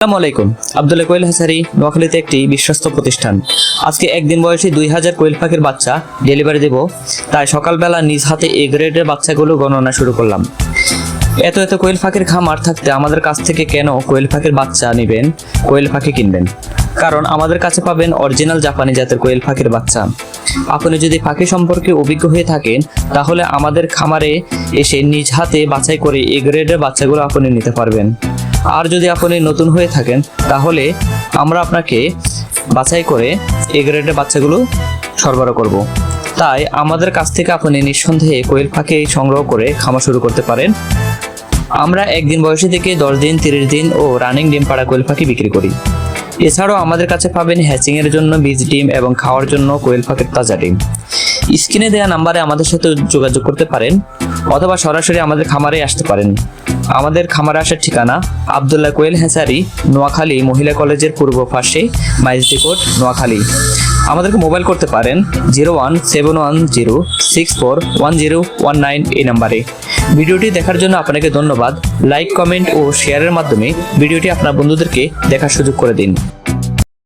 আসসালামু আলাইকুম। আব্দুল্লাহ কোয়েল হাসারি, নোয়াখালীতে একটি বিশ্বস্ত প্রতিষ্ঠান। আজকে একদিন বয়সী দুই হাজার কোয়েল পাখির বাচ্চা ডেলিভারি দেব। তাই সকালবেলা নিজ হাতে এ গ্রেডের বাচ্চাগুলো গণনা শুরু করলাম। এত এত কোয়েল পাখির খামার থাকতে আমাদের কাছ থেকে কেন কোয়েল পাখির বাচ্চা নেবেন, কোয়েল পাখি কিনবেন? কারণ আমাদের কাছে পাবেন অরিজিনাল জাপানি জাতের কোয়েল পাখির বাচ্চা। আপনি যদি পাখি সম্পর্কে অভিজ্ঞ হয়ে থাকেন, তাহলে আমাদের খামারে এসে নিজ হাতে বাছাই করে এ গ্রেডের বাচ্চাগুলো আপনি নিতে পারবেন। আর যদি আপনি নতুন হয়ে থাকেন, তাহলে আমরা আপনাকে বাছাই করে এ গ্রেডের বাচ্চাগুলো সরবরাহ করব। তাই আমাদের কাছ থেকে আপনি নিঃসন্দেহে কোয়েল পাখি সংগ্রহ করে খামার শুরু করতে পারেন। আমরা একদিন বয়সী থেকে দশ দিন, তিরিশ দিন ও রানিং ডিম পাড়া কোয়েল পাখি বিক্রি করি। এছাড়াও আমাদের কাছে পাবেন হ্যাচিং এর জন্য বীজ ডিম এবং খাওয়ার জন্য কোয়েল পাখির তাজা ডিম। স্ক্রিনে দেওয়া নাম্বারে আমাদের সাথে যোগাযোগ করতে পারেন, অথবা সরাসরি আমাদের খামারে আসতে পারেন। আমাদের খামারে আসার ঠিকানা আবদুল্লাহ কোয়েল হেসারি, নোয়াখালী মহিলা কলেজের পূর্ব পাশে মাইজদিকোট নোয়াখালী। আমাদেরকে মোবাইল করতে পারেন zero one seven one zero six four one zero one nine এই নাম্বারে। ভিডিওটি দেখার জন্য আপনাকে ধন্যবাদ। লাইক, কমেন্ট ও শেয়ারের মাধ্যমে ভিডিওটি আপনার বন্ধুদেরকে দেখার সুযোগ করে দিন।